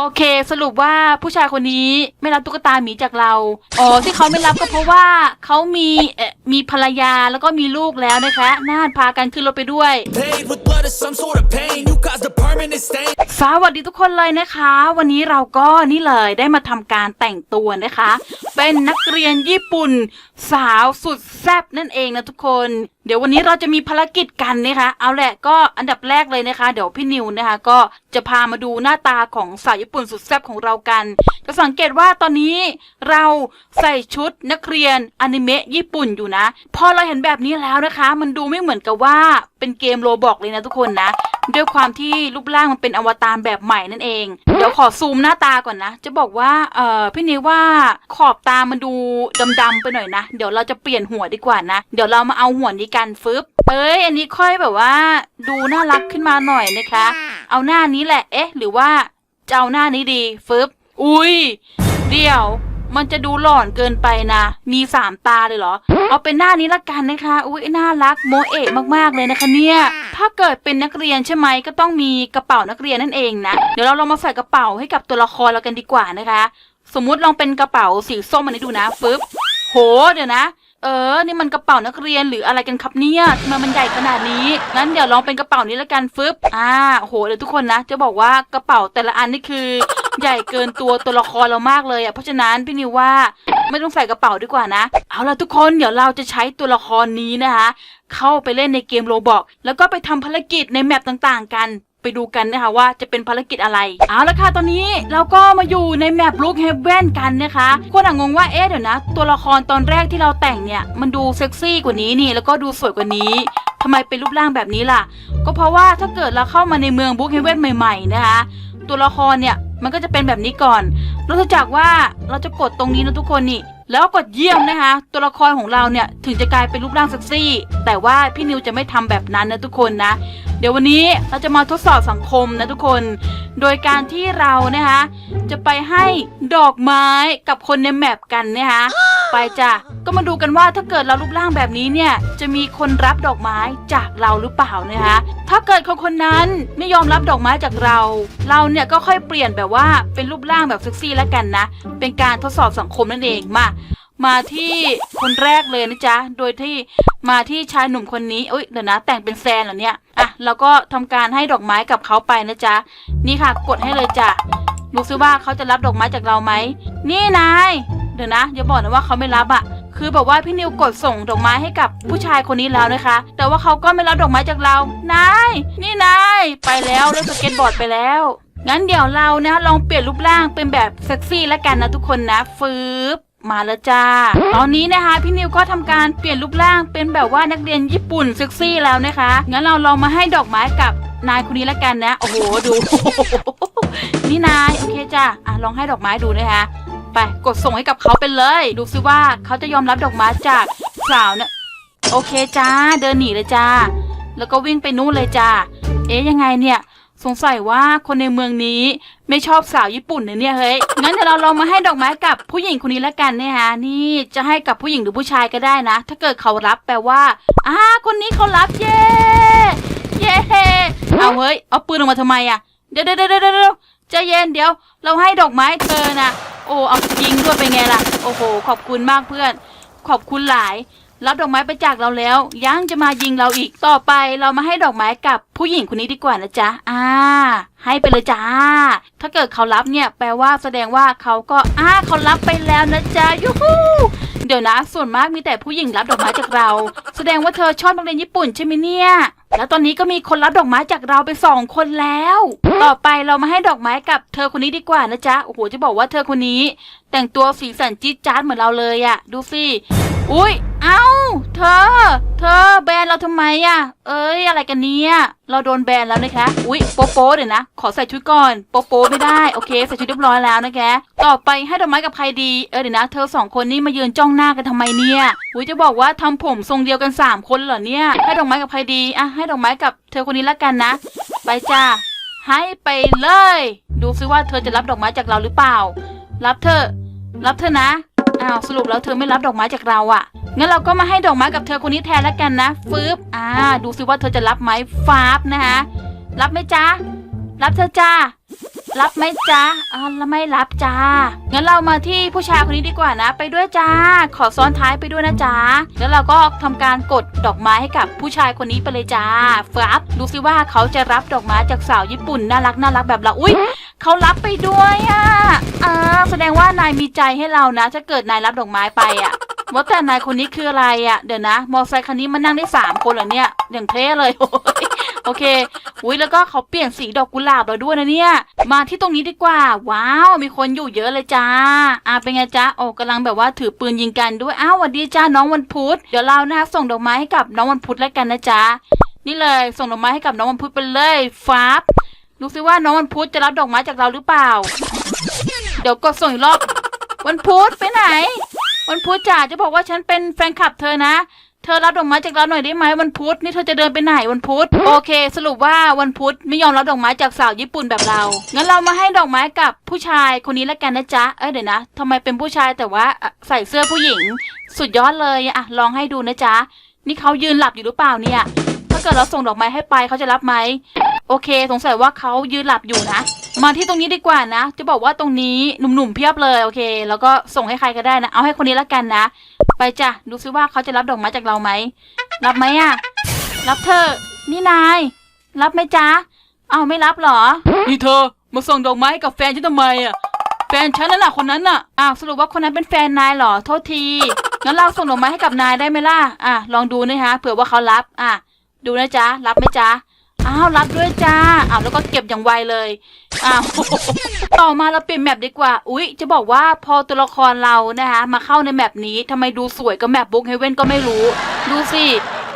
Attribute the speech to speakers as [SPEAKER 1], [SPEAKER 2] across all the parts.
[SPEAKER 1] โอเค สรุปว่าผู้ชายคนนี้ไม่รับตุ๊กตาหมีจากเรา อ๋อ ที่เขาไม่รับก็เพราะว่าเขามีเอ่อมีภรรยาแล้วก็มีลูกแล้วนะคะน่านพากันขึ้นรถไปด้วย
[SPEAKER 2] Paid with blood or some sort of pain. You caused a permanent stain.
[SPEAKER 1] สวัสดีทุกคนเลยนะคะ วันนี้เราก็นี่เลยได้มาทำการแต่งตัวนะคะ เป็นนักเรียนญี่ปุ่น สาวสุดแซ่บนั่นเองนะทุกคน เดี๋ยววันนี้เราจะมีภารกิจกันนะคะ เอาแหละก็อันดับแรกเลยนะคะ เดี๋ยวพี่นิวนะคะ ก็จะพามาดูหน้าตาของสาวญี่ปุ่นสุดแซ่บของเรากัน จะสังเกตว่าตอนนี้เราใส่ชุดนักเรียนอนิเมะญี่ปุ่นอยู่นะ พอเราเห็นแบบนี้แล้วนะคะ มันดูไม่เหมือนกับว่าเป็นเกมโรบอกเลยนะทุกคนนะ ด้วยความที่รูปร่างมันเป็นอวตารแบบใหม่นั่นเอง เดี๋ยวขอซูมหน้าตาก่อนนะ จะบอกว่า เอ่อพี่นิวว่าขอบตามันดูดำๆไปหน่อยนะ เดี๋ยวเราจะเปลี่ยนหัวดีกว่านะ เดี๋ยวเรามาเอาหัวนี้กันฟึบเอ้ย อันนี้ค่อยแบบว่า ดูน่ารักขึ้นมาหน่อยนะคะ เอาหน้านี้แหละ เอ๊ะ หรือว่าจะเอาหน้านี้ดีฟึบอุ้ย เดี๋ยว มันจะดูหลอนเกินไปนะ มีสามตาเลยเหรอ เอาเป็นหน้านี้ละกันนะคะ อุ้ยน่ารักโมเอะมากๆเลยนะคะเนี่ย ถ้าเกิดเป็นนักเรียนใช่ไหมก็ต้องมีกระเป๋านักเรียนนั่นเองนะ เดี๋ยวเราลองมาใส่กระเป๋าให้กับตัวละครเรากันดีกว่านะคะ สมมุติลองเป็นกระเป๋าสีส้มอันนี้ดูนะฟึบโห เดี๋ยวนะเออ นี่มันกระเป๋านักเรียนหรืออะไรกันครับเนี่ยทำไมมันใหญ่ขนาดนี้ งั้นเดี๋ยวลองเป็นกระเป๋านี้ละกันฟึบ อ่า โหเดี๋ยวทุกคนนะ จะบอกว่ากระเป๋าแต่ละอันนี่คือ ใหญ่เกินตัวตัวละครเรามากเลยอะเพราะฉะนั้นพี่นิวว่าไม่ต้องใส่กระเป๋าดีกว่านะ เอาล่ะทุกคนเดี๋ยวเราจะใช้ตัวละครนี้นะคะ เข้าไปเล่นในเกมโรบอกแล้วก็ไปทำภารกิจในแมปต่างๆ กันไปดูกันนะคะว่าจะเป็นภารกิจอะไร เอาละค่ะตอนนี้เราก็มาอยู่ในแมปลูกเฮเว่นกันนะคะคนอะงงว่าเอ๊ะเดี๋ยวนะ ตัวละครตอนแรกที่เราแต่งเนี่ย มันดูเซ็กซี่กว่านี้นี่ แล้วก็ดูสวยกว่านี้ทำไมเป็นรูปร่างแบบนี้ล่ะ ก็เพราะว่าถ้าเกิดเราเข้ามาในเมืองบุ๊กเฮเว่นใหม่ ๆ นะคะ ตัวละครเนี่ย มันก็จะเป็นแบบนี้ก่อนนอกจากว่าเราจะกดตรงนี้นะทุกคนนี่ แล้วกดเยี่ยมนะคะ ตัวละครของเราเนี่ยถึงจะกลายเป็นรูปร่างเซ็กซี่ แต่ว่าพี่นิวจะไม่ทำแบบนั้นนะทุกคนนะ เดี๋ยววันนี้เราจะมาทดสอบสังคมนะทุกคน โดยการที่เรานะคะจะไปให้ดอกไม้กับคนในแมปกันนะคะ ไปจ้ะก็มาดูกันว่าถ้าเกิดเรารูปร่างแบบนี้เนี่ย จะมีคนรับดอกไม้จากเราหรือเปล่านะคะถ้าเกิดคนคนนั้นไม่ยอมรับดอกไม้จากเรา เราเนี่ยก็ค่อยเปลี่ยนแบบว่าเป็นรูปร่างแบบเซ็กซี่แล้วกันนะ เป็นการทดสอบสังคมนั่นเองมามาที่คนแรกเลยนะจ๊ะ โดยที่มาที่ชายหนุ่มคนนี้เอ้ยเดี๋ยวนะ แต่งเป็นแซนเหรอเนี่ย อะ เราก็ทำการให้ดอกไม้กับเขาไปนะจ๊ะ นี่ค่ะ กดให้เลยจ้ะ ดูซิว่าเขาจะรับดอกไม้จากเราไหม นี่นาย เดี๋ยวนะอย่าบอกนะว่าเขาไม่รับอะคือแบบว่าพี่นิวกดส่งดอกไม้ให้กับผู้ชายคนนี้แล้วนะคะ แต่ว่าเขาก็ไม่รับดอกไม้จากเรา นาย นี่นาย ไปแล้วเล่นสเก็ตบอร์ดไปแล้ว งั้นเดี๋ยวเรานะลองเปลี่ยนรูปร่างเป็นแบบเซ็กซี่แล้วกันนะทุกคนนะฟืบมาแล้วจ้า ตอนนี้นะคะพี่นิวก็ทำการเปลี่ยนรูปร่างเป็นแบบว่านักเรียนญี่ปุ่นเซ็กซี่แล้วนะคะ งั้นเราลองมาให้ดอกไม้กับนายคนนี้แล้วกันนะ โอ้โห ดู นี่นาย โอเคจ้าอะลองให้ดอกไม้ดูนะคะ ไปกดส่งให้กับเขาไปเลย ดูซิว่าเขาจะยอมรับดอกไม้จากสาวเนี่ยโอเคจ้า เดินหนีเลยจ้า แล้วก็วิ่งไปนู่นเลยจ้า เอ๊ยยังไงเนี่ยสงสัยว่าคนในเมืองนี้ไม่ชอบสาวญี่ปุ่นนะเนี่ยเฮ้ย งั้นเดี๋ยวเราลองมาให้ดอกไม้กับผู้หญิงคนนี้ละกันเนะคะนี่จะให้กับผู้หญิงหรือผู้ชายก็ได้นะ ถ้าเกิดเขารับแปลว่าอ่าคนนี้เขารับเย้เย้เอาเฮ้ยเอาปืนออกมาทำไมอะเดี๋ยวเดี๋ยวเดี๋ยวเดี๋ยวเดี๋ยวใจเย็นเดี๋ยว เราให้ดอกไม้เธอนะ โอ้เอายิงด้วยไปไงล่ะ โอ้โห ขอบคุณมากเพื่อน ขอบคุณหลาย รับดอกไม้ไปจากเราแล้ว ยังจะมายิงเราอีกต่อไปเรามาให้ดอกไม้กับผู้หญิงคนนี้ดีกว่านะจ๊ะอ่า ให้ไปเลยจ้า ถ้าเกิดเขารับเนี่ยแปลว่าแสดงว่าเขาก็อ่าเขารับไปแล้วนะจ๊ะยูฮู เดี๋ยวนะ ส่วนมากมีแต่ผู้หญิงรับดอกไม้จากเรา แสดงว่าเธอชอบนักเรียนญี่ปุ่นใช่ไหมเนี่ย แล้วตอนนี้ก็มีคนรับดอกไม้จากเราไปสองคนแล้ว ต่อไปเรามาให้ดอกไม้กับเธอคนนี้ดีกว่านะจ๊ะ โอ้โห จะบอกว่าเธอคนนี้ แต่งตัวสีสันจี๊ดจ๊าดเหมือนเราเลยอะ ดูสิ อุ้ย เอ้า เธอ เธอแบนเราทำไมอะเอ้ยอะไรกันเนี่ย เราโดนแบนแล้วนะคะ อุ้ยโป๊โป้เดี๋ยวนะ ขอใส่ชุดก่อน โป๊โป้ไม่ได้ โอเค ใส่ชุดเรียบร้อยแล้วนะคะ ต่อไปให้ดอกไม้กับใครดี เออเดี๋ยวนะ เธอสองคนนี่มายืนจ้องหน้ากันทำไมเนี่ย อุ้ยจะบอกว่าทำผมทรงเดียวกันสามคนเหรอเนี่ย ให้ดอกไม้กับใครดีอะให้ดอกไม้กับเธอคนนี้ละกันนะ ไปจ้า ให้ไปเลย ดูซิว่าเธอจะรับดอกไม้จากเราหรือเปล่า รับเธอ รับเธอนะ อ้าวสรุปแล้วเธอไม่รับดอกไม้จากเราอะ่ะ งั้นเราก็มาให้ดอกไม้กับเธอคนนี้แทนแล้วกันนะฟืบอ่า ดูซิว่าเธอจะรับไหมฟาบนะคะรับไหมจ๊ะรับเธอจ้ารับไหมจ๊ะอ่าแล้วไม่รับจ้างั้นเรามาที่ผู้ชายคนนี้ดีกว่านะ ไปด้วยจ้า ขอซ้อนท้ายไปด้วยนะจ๊ะแล้วเราก็ทำการกดดอกไม้ให้กับผู้ชายคนนี้ไปเลยจ้าฟับดูสิว่าเขาจะรับดอกไม้จากสาวญี่ปุ่นน่ารักน่ารักแบบเราอุ้ยเขารับไปด้วยอะอ่าแสดงว่านายมีใจให้เรานะถ้าเกิดนายรับดอกไม้ไปอะ ว่าแต่นายคนนี้คืออะไรอะ เดี๋ยวนะ มอไซค์คันนี้มันนั่งได้สามคนเหรอเนี่ย อย่างเท่เลยโอ้ยโอเค อุ้ยแล้วก็เขาเปลี่ยนสีดอกกุหลาบเราด้วยนะเนี่ย มาที่ตรงนี้ดีกว่า ว้าว มีคนอยู่เยอะเลยจ้า อ่าเป็นไงจ๊ะโอ้กำลังแบบว่าถือปืนยิงกันด้วย อ้าวสวัสดีจ้าน้องวันพุธ เดี๋ยวเรานะคะส่งดอกไม้ให้กับน้องวันพุธแล้วกันนะจ๊ะนี่เลย ส่งดอกไม้ให้กับน้องวันพุธไปเลยฟ้าบดูสิว่าน้องวันพุธจะรับดอกไม้จากเราหรือเปล่า เดี๋ยวกดส่งอีกรอบวันพุธไปไหน วันพุธจ๋าจะบอกว่าฉันเป็นแฟนคลับเธอนะ เธอรับดอกไม้จากเราหน่อยได้ไหมวันพุธนี่เธอจะเดินไปไหนวันพุธโอเค สรุปว่าวันพุธไม่ยอมรับดอกไม้จากสาวญี่ปุ่นแบบเรางั้นเรามาให้ดอกไม้กับผู้ชายคนนี้แล้วกันนะจ๊ะเอ้ยเดี๋ยวนะทำไมเป็นผู้ชายแต่ว่าใส่เสื้อผู้หญิง สุดยอดเลยอะลองให้ดูนะจ๊ะนี่เขายืนหลับอยู่หรือเปล่าเนี่ย ถ้าเกิดเราส่งดอกไม้ให้ไปเขาจะรับไหมโอเค สงสัยว่าเขายืนหลับอยู่นะ มาที่ตรงนี้ดีกว่านะ จะบอกว่าตรงนี้หนุ่มๆเพียบเลยโอเค แล้วก็ส่งให้ใครก็ได้นะ เอาให้คนนี้ละกันนะ ไปจ้ะ ดูซิว่าเขาจะรับดอกไม้จากเราไหม รับไหมอะรับเธอ นี่นาย รับไหมจ๊ะ เอาไม่รับเหรอ นี่เธอ มาส่งดอกไม้ให้กับแฟนฉันทำไมอะแฟนฉันนั่นน่ะคนนั้นน่ะ อ้าวสรุปว่าคนนั้นเป็นแฟนนายเหรอ โทษที งั้นเราส่งดอกไม้ให้กับนายได้ไหมล่ะ อะลองดูนะคะเผื่อว่าเขารับ อะ ดูนะจ๊ะ รับไหมจ๊ะ อ้าวรับด้วยจ้าอ้าวแล้วก็เก็บอย่างไวเลยอ้าวต่อมาเราเปลี่ยนแมปดีกว่า อุ๊ย จะบอกว่าพอตัวละครเรานะคะมาเข้าในแมปนี้ทำไมดูสวยกับแมปบุ๊กเฮเว่นก็ไม่รู้ ดูสิ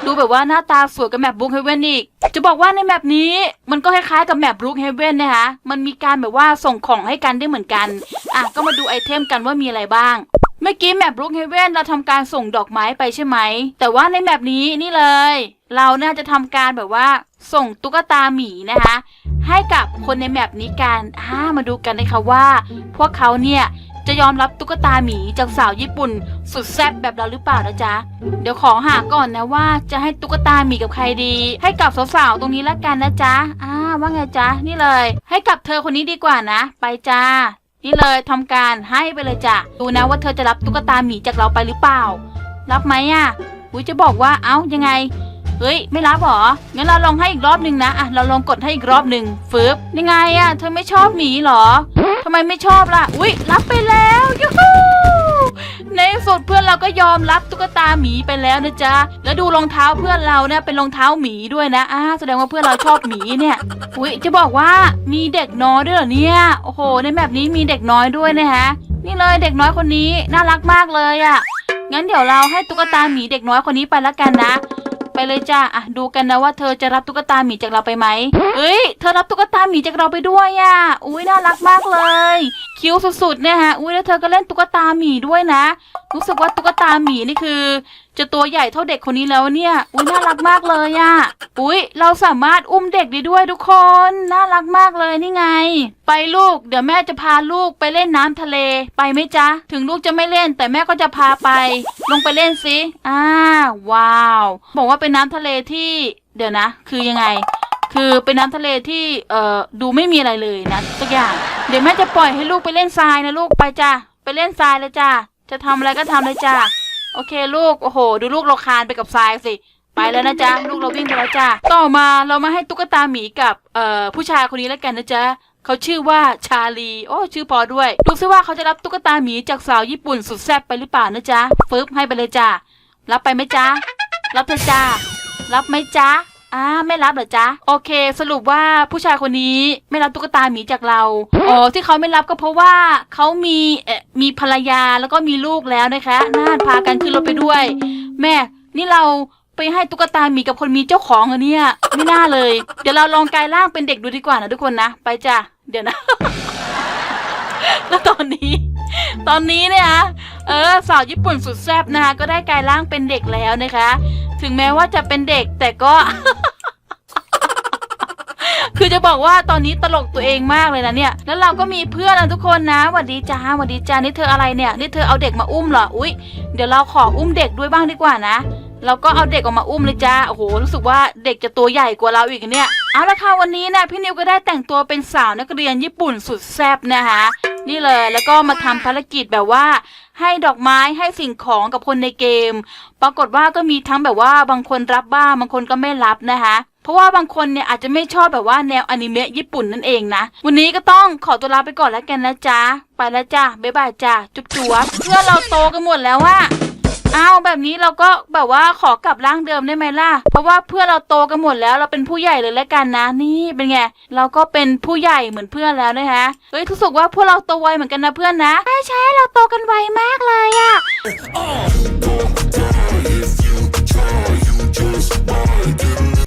[SPEAKER 1] ดูแบบว่าหน้าตาสวยกับแมปบุ๊กเฮเว่นอีก จะบอกว่าในแมปนี้มันก็คล้ายๆกับแมปบุ๊กเฮเว่นนะคะมันมีการแบบว่าส่งของให้กันได้เหมือนกันอะก็มาดูไอเทมกันว่ามีอะไรบ้างเมื่อกี้แมปบรูคเฮเว่นเราทำการส่งดอกไม้ไปใช่ไหม แต่ว่าในแมปนี้นี่เลย เราน่าจะทำการแบบว่าส่งตุ๊กตาหมีนะคะ ให้กับคนในแมปนี้กันอ่ามาดูกันนะคะว่า พวกเขาเนี่ยจะยอมรับตุ๊กตาหมีจากสาวญี่ปุ่น สุดแซ่บแบบเราหรือเปล่านะจ๊ะ เดี๋ยวขอหาก่อนนะว่าจะให้ตุ๊กตาหมีกับใครดี ให้กับสาวๆตรงนี้ละกันนะจ๊ะอ่าว่าไงจ๊ะนี่เลย ให้กับเธอคนนี้ดีกว่านะ ไปจ้า นี่เลยทำการให้ไปเลยจ้ะดูนะว่าเธอจะรับตุ๊กตาหมีจากเราไปหรือเปล่า รับไหมอะอุ้ยจะบอกว่าเอ้ายังไง เฮ้ย ไม่รับหรอ งั้นเราลองให้อีกรอบหนึ่งนะอะเราลองกดให้อีกรอบหนึ่งฟืบยังไงอะ เธอไม่ชอบหมีหรอทำไมไม่ชอบล่ะ อุ้ยรับไปแล้วยูฮูในที่สุดเพื่อนเราก็ยอมรับตุ๊กตาหมีไปแล้วนะจ๊ะ แล้วดูรองเท้าเพื่อนเราเนี่ยเป็นรองเท้าหมีด้วยนะอ่าแสดงว่าเพื่อนเราชอบหมีเนี่ย อุ้ยจะบอกว่ามีเด็กน้อยด้วยเหรอเนี่ย โอ้โห ในแบบนี้มีเด็กน้อยด้วยนะฮะ นี่เลยเด็กน้อยคนนี้น่ารักมากเลยอะ่ะ งั้นเดี๋ยวเราให้ตุ๊กตาหมีเด็กน้อยคนนี้ไปละกันนะ เลยจ้าอะดูกันนะว่าเธอจะรับตุ๊กตาหมีจากเราไปไหมเฮ้ยเธอรับตุ๊กตาหมีจากเราไปด้วยอะอุ้ยน่ารักมากเลย คิ้วสุดๆเนี่ยฮะอุ้ยแล้วเธอก็เล่นตุ๊กตาหมีด้วยนะรู้สึกว่าตุ๊กตาหมีนี่คือ จะตัวใหญ่เท่าเด็กคนนี้แล้วเนี่ยอุ้ยน่ารักมากเลยอะอุ้ยเราสามารถอุ้มเด็กได้ด้วยทุกคน น่ารักมากเลยนี่ไง ไปลูก เดี๋ยวแม่จะพาลูกไปเล่นน้ำทะเล ไปไหมจ๊ะ ถึงลูกจะไม่เล่น แต่แม่ก็จะพาไป ลงไปเล่นสิอ่าว้าว บอกว่าเป็นน้ำทะเลที่ เดี๋ยวนะ คือยังไง คือเป็นน้ำทะเลที่ เอ่อ ดูไม่มีอะไรเลยนะสักอย่าง เดี๋ยวแม่จะปล่อยให้ลูกไปเล่นทรายนะลูก ไปจ้ะ ไปเล่นทรายเลยจ้ะ จะทำอะไรก็ทำเลยจ้ะ โอเคลูก โอ้โห ดูลูกเราคลานไปกับทรายสิ ไปแล้วนะจ๊ะ ลูกเราวิ่งไปแล้วจ้ะ ต่อมาเรามาให้ตุ๊กตาหมีกับ เอ่อ ผู้ชายคนนี้แล้วกันนะจ๊ะ เขาชื่อว่าชาลี โอ้ ชื่อพอด้วย ดูซิว่าเขาจะรับตุ๊กตาหมีจากสาวญี่ปุ่นสุดแซ่บไปหรือเปล่านะจ๊ะฟึบให้ไปเลยจ้ะรับไปไหมจ๊ะ รับเถอะจ้า รับไหมจ๊ะอ่าไม่รับเหรอจ๊ะ โอเค สรุปว่าผู้ชายคนนี้ไม่รับตุ๊กตาหมีจากเราอ๋อที่เขาไม่รับก็เพราะว่าเขามีเอ่อมีภรรยาแล้วก็มีลูกแล้วนะคะน่าพากันขึ้นรถไปด้วย แม่ นี่เรา ไปให้ตุ๊กตาหมีกับคนมีเจ้าของเหรอเนี่ย ไม่น่าเลย เดี๋ยวเราลองกลายร่างเป็นเด็กดูดีกว่านะทุกคนนะ ไปจ้ะ เดี๋ยวนะ แล้วตอนนี้ ตอนนี้เนี่ยเออสาวญี่ปุ่นสุดแซ่บนะคะก็ได้กลายร่างเป็นเด็กแล้วนะคะ ถึงแม้ว่าจะเป็นเด็กแต่ก็ คือจะบอกว่าตอนนี้ตลกตัวเองมากเลยนะเนี่ย แล้วเราก็มีเพื่อนนะทุกคนนะหวัดดีจ้าหวัดดีจ้านี่เธออะไรเนี่ย นี่เธอเอาเด็กมาอุ้มเหรอ อุ๊ย เดี๋ยวเราขออุ้มเด็กด้วยบ้างดีกว่านะ เราก็เอาเด็กออกมาอุ้มเลยจ้าโอ้โหรู้สึกว่าเด็กจะตัวใหญ่กว่าเราอีกเนี่ยเอาละค่ะวันนี้นะพี่นิวก็ได้แต่งตัวเป็นสาวนักเรียนญี่ปุ่นสุดแซ่บนะคะนี่เลยแล้วก็มาทำภารกิจแบบว่า ให้ดอกไม้ให้สิ่งของกับคนในเกม ปรากฏว่าก็มีทั้งแบบว่าบางคนรับบ้างบางคนก็ไม่รับนะคะเพราะว่าบางคนเนี่ยอาจจะไม่ชอบแบบว่าแนวอนิเมะญี่ปุ่นนั่นเองนะ วันนี้ก็ต้องขอตัวลาไปก่อนแล้วกันนะจ๊ะ ไปแล้วจ้าบ๊ายบายจ้าจุ๊บจุ๊บเพื่อเราโตกันหมดแล้วว่า อ้าวแบบนี้เราก็แบบว่าขอกลับร่างเดิมได้ไหมล่ะ เพราะว่าเพื่อนเราโตกันหมดแล้วเราเป็นผู้ใหญ่เลยแล้วกันนะ นี่เป็นไง เราก็เป็นผู้ใหญ่เหมือนเพื่อนแล้วนะคะเฮ้ยรู้สึกว่าพวกเราโตไวเหมือนกันนะเพื่อนนะ ใช่ใช่เราโตกันไวมากเลยอะ